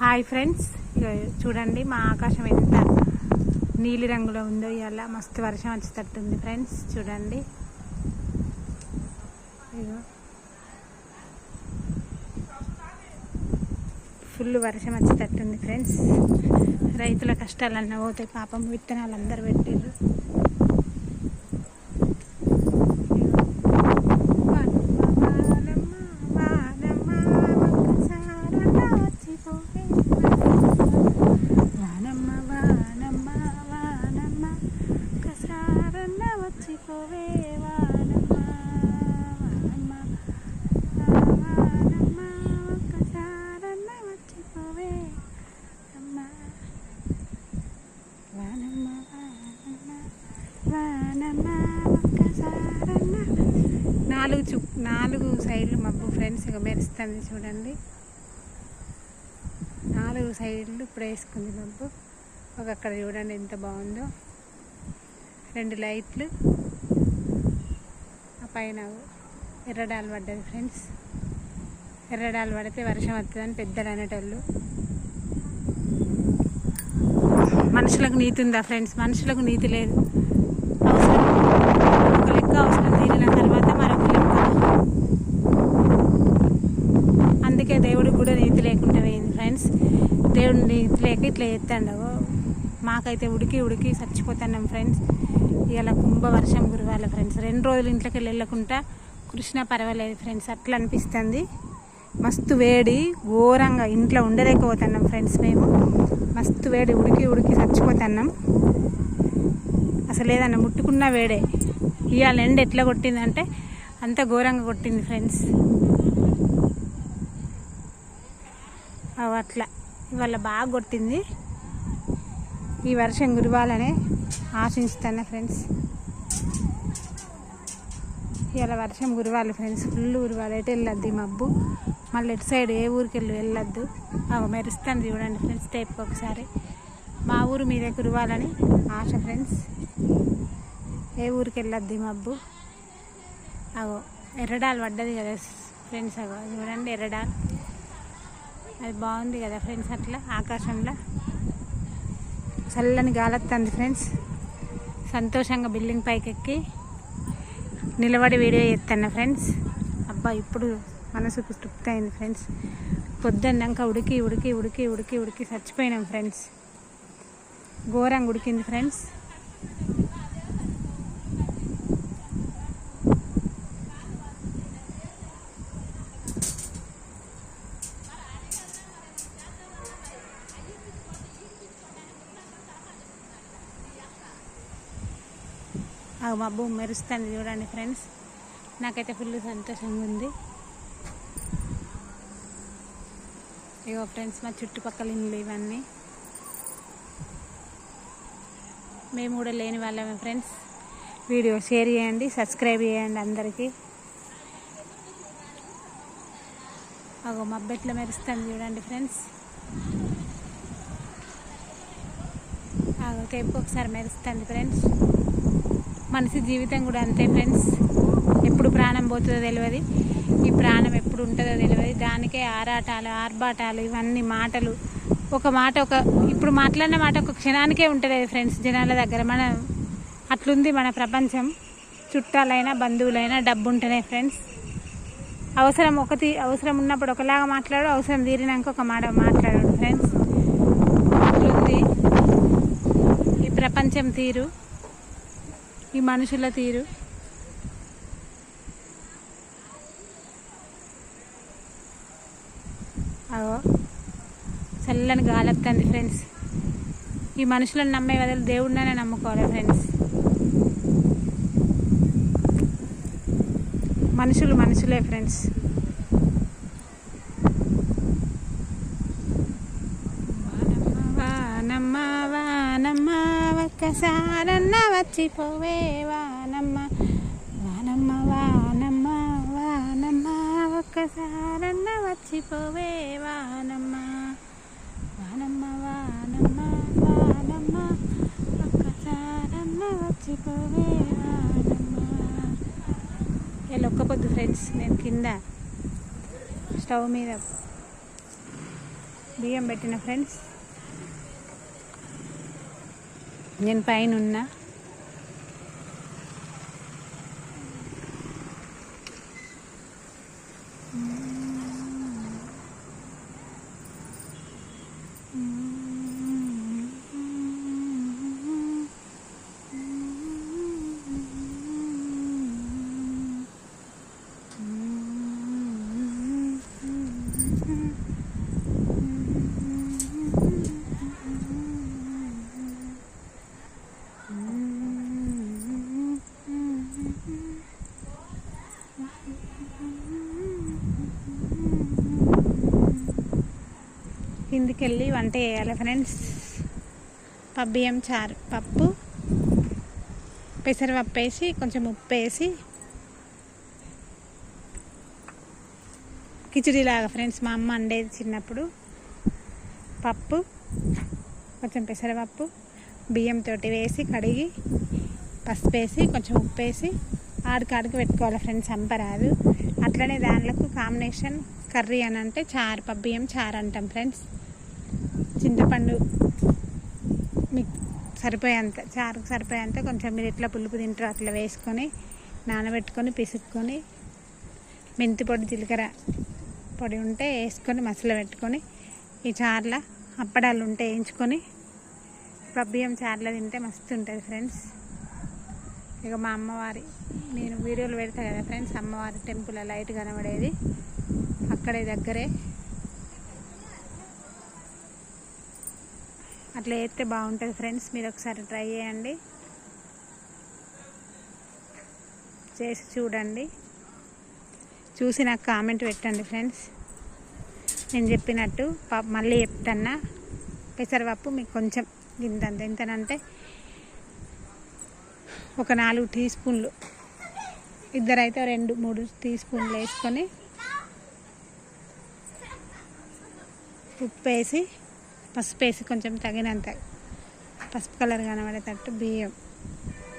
Hi friends చూడండి మా ఆకాశం ఎంత నీలి రంగులో ఉందో ఇవాళ మస్తు వర్షం వచ్చేటట్టుంది ఫ్రెండ్స్ చూడండి. ఫుల్ వర్షం వచ్చేటట్టుంది ఫ్రెండ్స్. రైతుల కష్టాలన్నా పోతాయి పాపం విత్తనాలు అందరు పెట్టారు వానమ్మ వానమ్మ వానమ్మ కసారన్న వచ్చిపోవే వానమ్మ వానమ్మ వానమ్మ ఒక్కసారన్న వచ్చిపోవే అమ్మ వానమ్మ వానమ్మ వానమ్మ ఒక్కసారన్న నాలుగు చు నాలుగు సైడ్లు మబ్బు ఫ్రెండ్స్ ఇక మెరుస్తుంది చూడండి. నాలుగు సైడ్లు ఇప్పుడు వేసుకుంది మబ్బు ఒక అక్కడ చూడండి ఎంత బాగుందో. రెండు లైట్లు. ఆ పైన ఎర్రడాలు పడ్డది ఫ్రెండ్స్. ఎర్రడాలు పడితే వర్షం వస్తుందని పెద్దలు అనేటోళ్ళు. మనుషులకు నీతి ఉందా ఫ్రెండ్స్? మనుషులకు నీతి లేదు అవసరం ఒక లెక్క అవసరం తీరిన తర్వాత మరొక లెక్క అందుకే దేవుడికి కూడా నీతి లేకుండా పోయింది ఫ్రెండ్స్ దేవుడి నీతి లేక ఇట్లా చేస్తాడు మాకైతే ఉడికి ఉడికి చచ్చిపోతున్నాం ఫ్రెండ్స్ ఇవాళ కుంభవర్షం గురువాల ఫ్రెండ్స్ రెండు రోజులు ఇంట్లోకి వెళ్ళకుండా కృష్ణ పర్వాలేదు ఫ్రెండ్స్ అట్లా అనిపిస్తుంది. మస్తు వేడి ఘోరంగా ఇంట్లో ఉండలేకపోతున్నాం ఫ్రెండ్స్ మేము. మస్తు వేడి ఉడికి ఉడికి చచ్చిపోతున్నాం. అసలు ఏదన్నా ముట్టుకున్న వేడే. ఇవాళ ఎండ ఎట్లా కొట్టిందంటే అంత ఘోరంగా కొట్టింది ఫ్రెండ్స్ అట్లా. ఇవాళ బాగా కొట్టింది. ఈ వర్షం కురవాలనే ఆశించుతాను ఫ్రెండ్స్. ఇవాళ వర్షం గురివాలి ఫ్రెండ్స్. ఫుల్ గురివాలి ఎటు వెళ్ళొద్దు ఈ మబ్బు. మళ్ళీ ఎటు సైడ్ ఏ ఊరికి వెళ్ళి వెళ్ళొద్దు. అవి మెరుస్తాను చూడండి ఫ్రెండ్స్ టైప్ ఒకసారి. మా ఊరు మీదే గురివాలని ఆశ ఫ్రెండ్స్. ఏ ఊరికి వెళ్ళొద్దు ఈ మబ్బు. అగో ఎర్రడాలు పడ్డది కదా ఫ్రెండ్స్ అగో. చూడండి ఎర్రడాలు. అది బాగుంది కదా ఫ్రెండ్స్ అట్లా ఆకాశంలో. చల్లని గాలత్తుంది ఫ్రెండ్స్. సంతోషంగా బిల్డింగ్ పైకెక్కి నిలబడి వీడియో చేస్తాను ఫ్రెండ్స్. అబ్బా ఇప్పుడు మనసుకు తృప్తి అయింది ఫ్రెండ్స్. పొద్దున్నాక ఉడికి ఉడికి ఉడికి ఉడికి ఉడికి చచ్చిపోయినాం ఫ్రెండ్స్. ఘోరంగా ఉడికింది ఫ్రెండ్స్. మబ్బు మెరుస్తుంది చూడండి ఫ్రెండ్స్. నాకైతే ఫుల్ సంతోషంగా ఉంది. ఇగో ఫ్రెండ్స్ మా చుట్టుపక్కల ఇండ్లు ఇవన్నీ. మేము కూడా లేని వాళ్ళమే ఫ్రెండ్స్. వీడియో షేర్ చేయండి సబ్స్క్రైబ్ చేయండి అందరికీ. అగో మబ్బు మెరుస్తుంది చూడండి ఫ్రెండ్స్. అగో తెప్పు ఒకసారి మెరుస్తుంది ఫ్రెండ్స్. మనిషి జీవితం కూడా అంతే ఫ్రెండ్స్. ఎప్పుడు ప్రాణం పోతుందో తెలియదు ఈ ప్రాణం ఎప్పుడు ఉంటుందో తెలియదు దానికే ఆరాటాలు ఆర్భాటాలు ఇవన్నీ మాటలు. ఒక మాట ఒక ఇప్పుడు మాట్లాడిన మాట ఒక క్షణానికే ఉంటుంది ఫ్రెండ్స్ జనాల దగ్గర. మన అట్లుంది మన ప్రపంచం. చుట్టాలైనా బంధువులైనా డబ్బు ఉంటేనే ఫ్రెండ్స్. అవసరం ఒకటి అవసరం ఉన్నప్పుడు ఒకలాగా మాట్లాడు అవసరం తీరినాక ఒక మాట మాట్లాడాడు ఫ్రెండ్స్. అట్లుంది. ఈ ప్రపంచం తీరు. ఈ మనుషుల తీరు. అవో చల్లని గాలెత్తండి ఫ్రెండ్స్ ఈ మనుషులను నమ్మే బదులు దేవుడినే నమ్ముకోవాలి ఫ్రెండ్స్ మనుషులు మనుషులే ఫ్రెండ్స్ వానమ్మ వానమ్మ ఒక్కసారన్న వానమ్మ వానమ్మ వానమ్మ వానమ్మ ఒక్కసారన్న వచ్చిపోవే వానమ్మ వానమ్మ వానమ్మ వానమ్మ ఒక్కసారన్న వచ్చిపోవే వానమ్మ ఇలా ఒక్క పొద్దు ఫ్రెండ్స్ నేను కింద స్టవ్ మీద బియ్యం పెట్టిన ఫ్రెండ్స్. నేను పైన ఉన్నా కిందికి వెళ్ళి వంట చేయాలి ఫ్రెండ్స్. పబ్బియం చారు పప్పు పెసరపప్పు వేసి కొంచెం ఉప్పు వేసి కిచిడీలాగా ఫ్రెండ్స్ మా అమ్మ వండేది చిన్నప్పుడు. పప్పు కొంచెం పెసరపప్పు బియ్యంతో వేసి కడిగి పసుపు వేసి కొంచెం ఉప్పు వేసి ఆడికాడికి పెట్టుకోవాలి ఫ్రెండ్స్ అంపరాదు అట్లనే దానిలకు కాంబినేషన్ కర్రీ అని అంటే చారు పబ్బియం చారు అంటాం ఫ్రెండ్స్. చింతపండు మీకు సరిపోయేంత చారుకు సరిపోయేంత కొంచెం మీరు ఎట్లా పులుపు తింటారో అట్లా వేసుకొని నానబెట్టుకొని పిసుక్కొని మెంతి పొడి జీలకర్ర పొడి ఉంటే వేసుకొని మసలు పెట్టుకొని ఈ చార్ల అప్పడాలు ఉంటే వేయించుకొని పప్పు బియ్యం తింటే మస్తు ఉంటుంది ఫ్రెండ్స్. ఇక మా అమ్మవారి నేను వీడియోలు పెడతా కదా ఫ్రెండ్స్ అమ్మవారి టెంపుల్ లైట్ కనబడేది. అక్కడే దగ్గరే అట్లా వేస్తే బాగుంటుంది ఫ్రెండ్స్ మీరు ఒకసారి ట్రై చేయండి. చేసి చూడండి. చూసి నాకు కామెంట్ పెట్టండి ఫ్రెండ్స్. నేను చెప్పినట్టు మళ్ళీ చెప్తాన్నా పెసరపప్పు మీకు కొంచెం ఇంతంత ఎంతనంటే ఒక నాలుగు టీ స్పూన్లు. ఇద్దరైతే రెండు మూడు టీ స్పూన్లు వేసుకొని ఉప్పు వేసి పసుపు వేసి కొంచెం తగినంత పసుపు కలర్ కనబడేటట్టు బియ్యం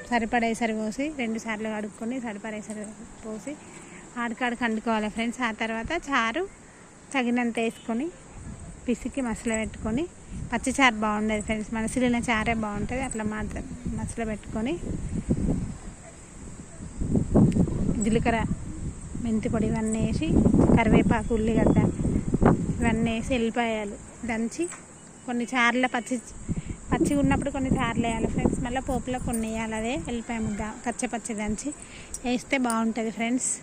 సరిపడేసరి పోసి రెండు సార్లు కడుక్కొని సరిపడేసరి పోసి ఆడికాడికి అండుకోవాలి ఫ్రెండ్స్. ఆ తర్వాత చారు తగినంత వేసుకొని పిసికి మసలు పెట్టుకొని పచ్చిచారు బాగుండేది ఫ్రెండ్స్. మనసులిన చారే బాగుంటుంది. అట్లా మాత్రం మసలు పెట్టుకొని జీలకర్ర మెంతి పొడి ఇవన్నీ వేసి కరివేపాకు ఉల్లిగడ్డ ఇవన్నీ వేసి వెళ్ళిపోయాలి దంచి కొన్ని చార్ల పచ్చి పచ్చిగా ఉన్నప్పుడు కొన్ని చార్లు వేయాలి ఫ్రెండ్స్. మళ్ళీ పోపులో కొన్ని వేయాలి అదే. వెళ్ళిపోయి ముద్ద కచ్చ పచ్చి దంచి వేస్తే బాగుంటుంది ఫ్రెండ్స్.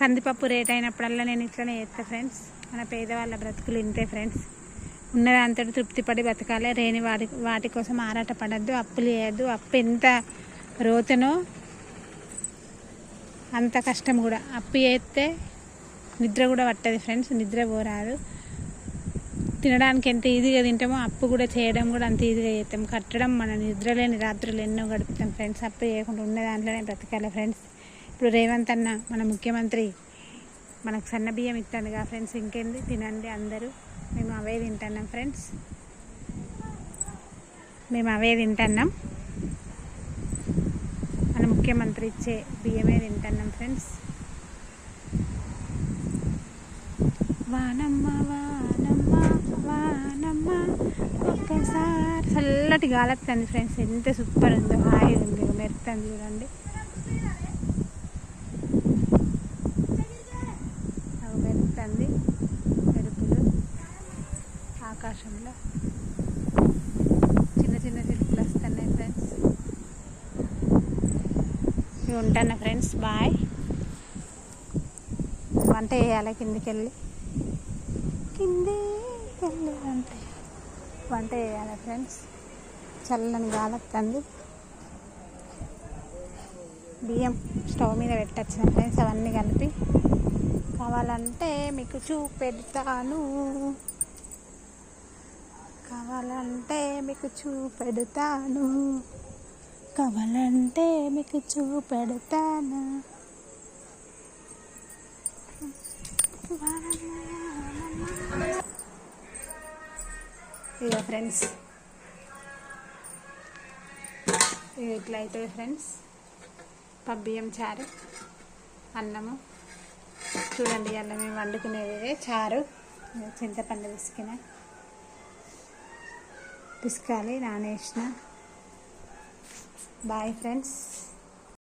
కందిపప్పు రేట్ అయినప్పుడల్లా నేను ఇట్లనే వేస్తాను ఫ్రెండ్స్. మన పేదవాళ్ళ బ్రతుకులు ఇంతే ఫ్రెండ్స్. ఉన్నదంతటి తృప్తి పడి బతకాలి. రేని వాటి వాటి కోసం ఆరాట పడద్దు. అప్పులు వేయద్దు అప్పు ఎంత రోతనో అంత కష్టం కూడా. అప్పు చేస్తే నిద్ర కూడా పట్టదు ఫ్రెండ్స్. నిద్ర పోరాదు. తినడానికి ఎంత ఈజీగా తింటామో అప్పు కూడా చేయడం కూడా అంత ఈజీగా చేస్తాం. కట్టడం మన నిద్రలేని రాత్రులు ఎన్నో గడుపుతాం ఫ్రెండ్స్. అప్పు చేయకుండా ఉన్న దాంట్లోనే బ్రతకాలి ఫ్రెండ్స్. ఇప్పుడు రేవంత్ అన్న మన ముఖ్యమంత్రి మనకు సన్న బియ్యం ఇస్తుందిగా ఫ్రెండ్స్. ఇంకేంది? తినండి అందరూ. మేము అవే తింటున్నాం ఫ్రెండ్స్. మేము అవే తింటున్నాం. మన ముఖ్యమంత్రి ఇచ్చే బియ్యమే తింటున్నాం ఫ్రెండ్స్. వానమ్మ వా అమ్మ ఒక్కసారి చల్లటి గాలెత్తంది ఫ్రెండ్స్. ఎంత సూపర్ ఉందో హాయి ఉంది మెరుతుంది చూడండి. అవి మెరుతుంది మెరుపులు ఆకాశంలో. చిన్న చిన్న చిరుపులు వస్తున్నాయి ఫ్రెండ్స్. ఇవి ఉంటాను ఫ్రెండ్స్? బాయ్. వంట చేయాలి కిందికి వెళ్ళి కిందే. వెళ్ళి అంటే వంట చేయాలి ఫ్రెండ్స్? చల్లని గాలి వస్తుంది బియ్యం స్టవ్ మీద పెట్టచ్చు ఫ్రెండ్స్ అవన్నీ కలిపి. కావాలంటే మీకు చూపెడతాను. కావాలంటే మీకు చూపెడతాను. కావాలంటే మీకు చూపెడతాను. ఇక ఫ్రెండ్స్. ఇక ఇట్లా అవుతుంది ఫ్రెండ్స్. పబ్బియ్యం చారు అన్నము. చూడండి అలా మేము వండుకునేది చారు. చింతపండు పిసికిన. పిసకాలి నానేసిన. Bye friends.